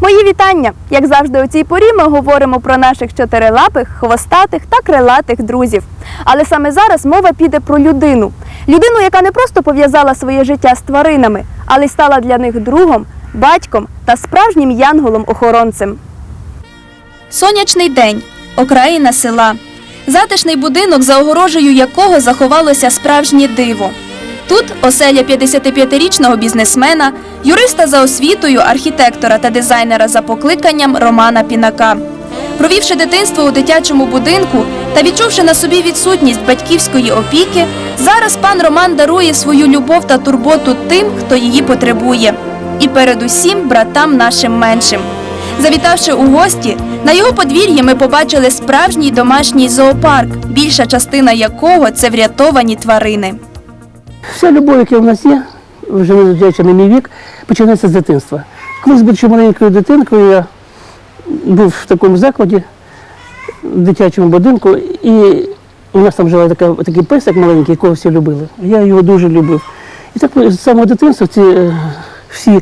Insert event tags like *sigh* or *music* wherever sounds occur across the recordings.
Мої вітання! Як завжди, у цій порі ми говоримо про наших чотирилапих, хвостатих та крилатих друзів. Але саме зараз мова піде про людину. Людину, яка не просто пов'язала своє життя з тваринами, але й стала для них другом, батьком та справжнім янголом-охоронцем. Сонячний день, окраїна села. Затишний будинок, за огорожею якого заховалося справжнє диво. Тут оселя 55-річного бізнесмена, юриста за освітою, архітектора та дизайнера за покликанням Романа Пінака. Провівши дитинство у дитячому будинку та відчувши на собі відсутність батьківської опіки, зараз пан Роман дарує свою любов та турботу тим, хто її потребує, і передусім братам нашим меншим. Завітавши у гості, на його подвір'ї ми побачили справжній домашній зоопарк, більша частина якого це врятовані тварини. Вся любов, яка в нас є, вже незважаючи на мій вік, починається з дитинства. Колись, будучи маленькою дитинкою, я був в такому закладі, в дитячому будинку, і у нас там жила така, такий песик маленький, якого всі любили. Я його дуже любив. І так з самого дитинства ці е, всі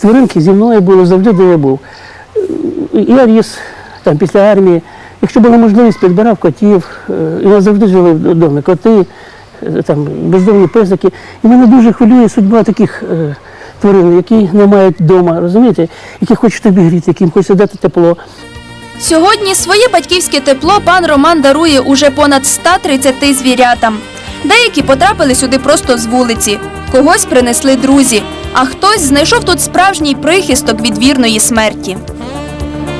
тваринки зі мною були завжди, де я був. Я ріс там після армії. Якщо була можливість, підбирав котів. Е, І нас завжди жили вдома коти, е, там, бездомні песики. І мене дуже хвилює судьба таких е, тварин, які не мають вдома, розумієте, які хочуть тобі гріти, яким хочеться дати тепло. Сьогодні своє батьківське тепло пан Роман дарує уже понад 130 звірятам. Деякі потрапили сюди просто з вулиці, когось принесли друзі, а хтось знайшов тут справжній прихисток від вірної смерті.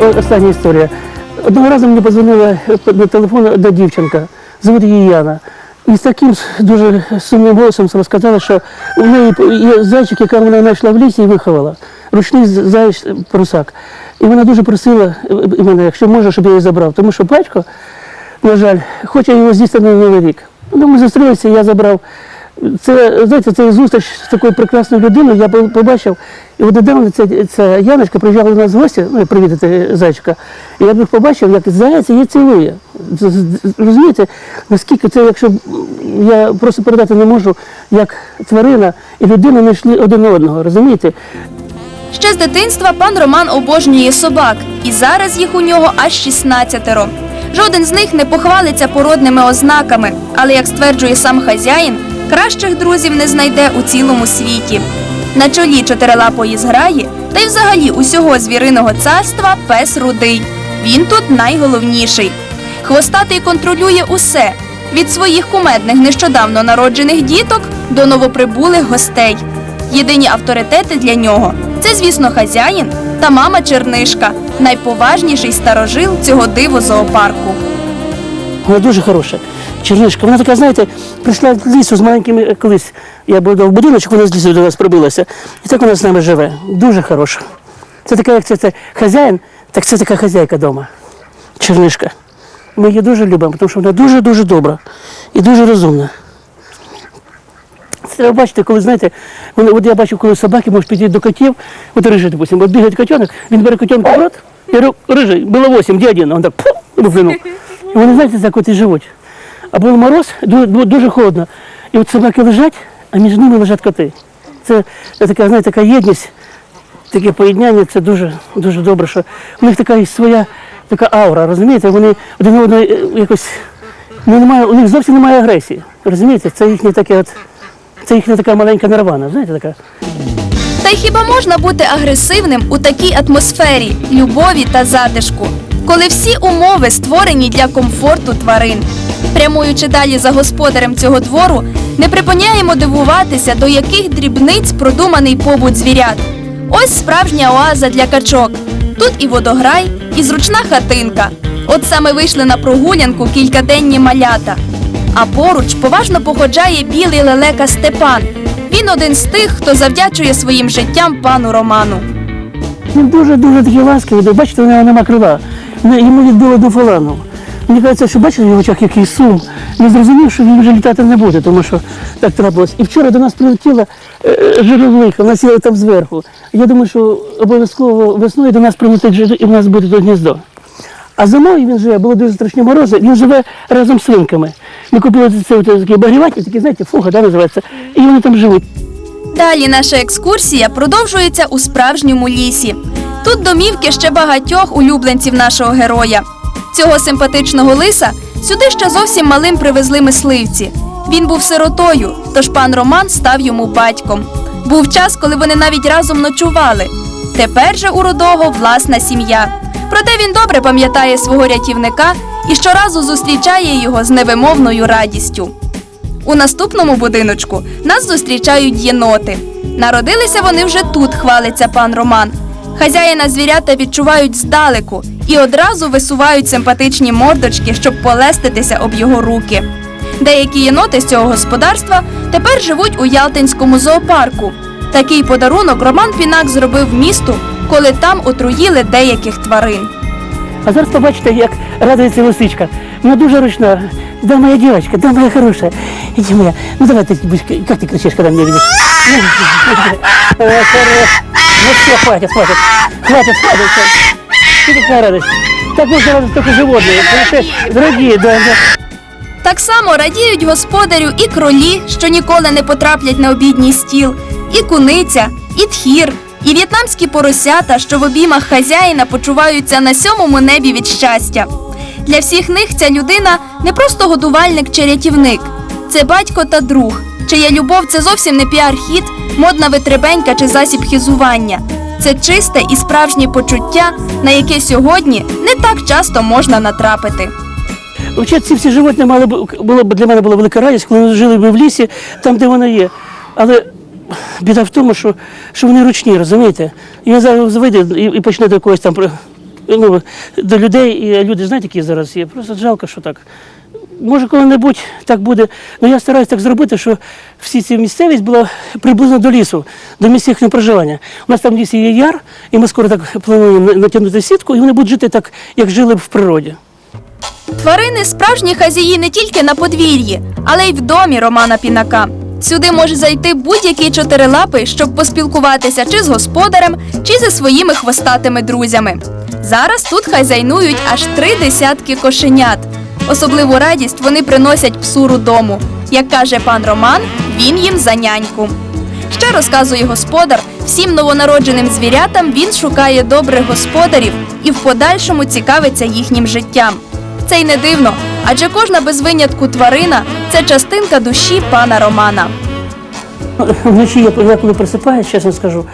О, Остання історія. Одного разу мені подзвонила на телефон одна дівчинка, звуть її Яна. І з таким дуже сумним голосом розказала, що у неї є зайчик, яка вона знайшла в лісі і виховала. Ручний зайч прусак. І вона дуже просила е, мене, якщо може, щоб я її забрав. Тому що батько, на жаль, хоче його з'їсти на Новий рік. Ну, ми зустрілися, я забрав. Це, знаєте, це зустріч з такою прекрасною людиною, я по- побачив. І от недавно ця, ця Яночка приїжджала до нас в гості, ну, привідати зайчика. І я б побачив, як заяць її цілує. Розумієте, наскільки це, якщо я просто передати не можу, як тварина і людина знайшли один одного, розумієте? Ще з дитинства пан Роман обожнює собак, і зараз їх у нього аж 16. Жоден з них не похвалиться породними ознаками, але як стверджує сам хазяїн, кращих друзів не знайде у цілому світі. На чолі чотирилапої зграї та й взагалі усього звіриного царства пес рудий. Він тут найголовніший. Хвостатий контролює усе від своїх кумедних нещодавно народжених діток до новоприбулих гостей. Єдині авторитети для нього це, звісно, хазяїн та мама Чернишка, найповажніший старожил цього диво зоопарку. Вона дуже хороша. Чернишка. Вона така, знаєте, прийшла з лісу з маленькими е, колись. Я був в будиночок, вона з лісу до нас прибилася. І так вона з нами живе. Дуже хороша. Це така, як це, це хазяїн, так це така хазяйка вдома. Чернишка. Ми її дуже любимо, тому що вона дуже-дуже добра і дуже розумна. Це ви бачите, коли знаєте, вони, от я бачив, коли собаки можуть підійти до котів, от рижий, допустим, от бігає котенок, він бере котенка в рот, і рижий, було 8, де один? Он так пу, і виплюнув. І вони знаєте, так от і живуть. А був мороз, ду- ду- дуже холодно. І от собаки лежать, а між ними лежать коти. Це, це така, знаєте, така єдність, таке поєднання, це дуже, дуже добре, що у них така своя така аура, розумієте? Вони один одного е, якось ну, немає, у них зовсім немає агресії. Розумієте? Це їхнє таке от, це їхня така маленька нирвана, знаєте, така. Та й хіба можна бути агресивним у такій атмосфері любові та затишку, коли всі умови створені для комфорту тварин? Прямуючи далі за господарем цього двору, не припиняємо дивуватися, до яких дрібниць продуманий побут звірят. Ось справжня оаза для качок. Тут і водограй, і зручна хатинка. От саме вийшли на прогулянку кількаденні малята. А поруч поважно походжає білий лелека Степан. Він один з тих, хто завдячує своїм життям пану Роману. Він дуже-дуже такий ласкавий. Бачите, у нього нема крила. Йому відбило до фалану. Мені кажеться, що бачите в його очах який сум. Він зрозумів, що він вже літати не буде, тому що так трапилось. І вчора до нас прилетіла е, вона сіла там зверху. Я думаю, що обов'язково весною до нас прилетить жир, і в нас буде тут гніздо. А зимою він живе, було дуже страшні морози, він живе разом з свинками. Ми купили це, такі багрівателі, такі, знаєте, фуга, да, називається, і вони там живуть. Далі наша екскурсія продовжується у справжньому лісі. Тут домівки ще багатьох улюбленців нашого героя. Цього симпатичного лиса сюди ще зовсім малим привезли мисливці. Він був сиротою, тож пан Роман став йому батьком. Був час, коли вони навіть разом ночували. Тепер же у родого власна сім'я. Проте він добре пам'ятає свого рятівника і щоразу зустрічає його з невимовною радістю. У наступному будиночку нас зустрічають єноти. Народилися вони вже тут, хвалиться пан Роман. Хазяїна звірята відчувають здалеку і одразу висувають симпатичні мордочки, щоб полеститися об його руки. Деякі єноти з цього господарства тепер живуть у Ялтинському зоопарку. Такий подарунок Роман Пінак зробив місту, коли там отруїли деяких тварин. А зараз побачите, як радується лисичка. Вона дуже ручна. Да, моя девочка, да, моя хорошая. Иди моя. Ну давай ты, будешь- как ты кричишь, когда меня *laughs* видишь? О, хорош. Ну все, хватит, хватит. Хватит, хватит. Ты какая радость. Так можно радовать только животные. Что другие, да, да. Так само радіють господарю і кролі, що ніколи не потраплять на обідній стіл, і куниця, і тхір, і в'єтнамські поросята, що в обіймах хазяїна почуваються на сьомому небі від щастя. Для всіх них ця людина не просто годувальник чи рятівник, це батько та друг, чия любов це зовсім не піар-хіт, модна витребенька чи засіб хизування. Це чисте і справжнє почуття, на яке сьогодні не так часто можна натрапити. Взагалі, ці всі животні мали було б для мене була велика радість, коли вони жили б в лісі, там, де вони є. Але біда в тому, що, що вони ручні, розумієте? І він зараз вийде і, і почне до когось там ну, до людей, і люди, знаєте, які зараз є. Просто жалко, що так. Може, коли-небудь так буде. Ну я стараюся так зробити, що всі ці місцевість була приблизно до лісу, до місць їхнього проживання. У нас там в лісі є яр, і ми скоро так плануємо натягнути сітку, і вони будуть жити так, як жили б в природі. Тварини справжні хазяї не тільки на подвір'ї, але й в домі Романа Пінака. Сюди може зайти будь-який чотирилапий, щоб поспілкуватися чи з господарем, чи зі своїми хвостатими друзями. Зараз тут хазяйнують аж три десятки кошенят. Особливу радість вони приносять псу рудому. Як каже пан Роман, він їм за няньку. Ще розказує господар, всім новонародженим звірятам він шукає добрих господарів і в подальшому цікавиться їхнім життям. Це й не дивно, адже кожна без винятку тварина це частинка душі пана Романа. Вночі я, я коли просипаюсь, чесно скажу,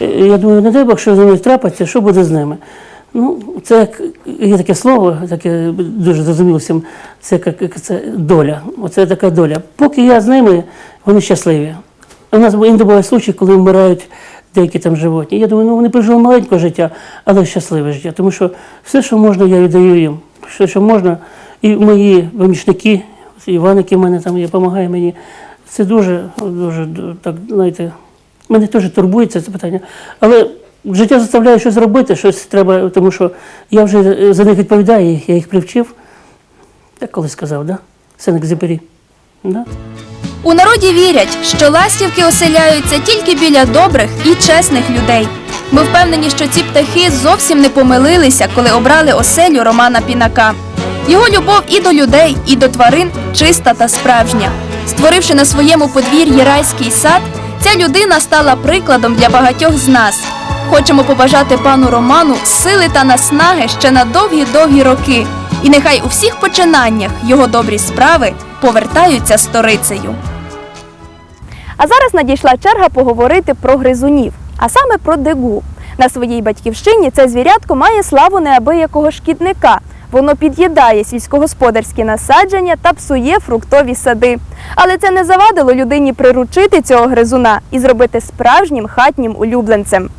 е, я думаю, не дай Бог, що з ними трапиться, що буде з ними. Ну, це як є таке слово, таке дуже зрозуміло всім, це як, це доля. Оце така доля. Поки я з ними, вони щасливі. У нас іноді бувають случаї, коли вмирають деякі там животні. Я думаю, ну вони прожили маленьке життя, але щасливе життя. Тому що все, що можна, я віддаю їм. Все, що можна, і мої помічники, Іван, який в мене там є, допомагає мені. Це дуже, дуже так, знаєте, мене теж турбується це питання. Але життя заставляє щось робити, щось треба, тому що я вже е, за них відповідаю, я їх привчив. Так колись сказав, да? Сенек Зіпері. Да? У народі вірять, що ластівки оселяються тільки біля добрих і чесних людей. Ми впевнені, що ці птахи зовсім не помилилися, коли обрали оселю Романа Пінака. Його любов і до людей, і до тварин чиста та справжня. Створивши на своєму подвір'ї райський сад, ця людина стала прикладом для багатьох з нас. Хочемо побажати пану Роману сили та наснаги ще на довгі-довгі роки. І нехай у всіх починаннях його добрі справи повертаються сторицею. А зараз надійшла черга поговорити про гризунів, а саме про дегу. На своїй батьківщині це звірятко має славу неабиякого шкідника. Воно під'їдає сільськогосподарські насадження та псує фруктові сади. Але це не завадило людині приручити цього гризуна і зробити справжнім хатнім улюбленцем.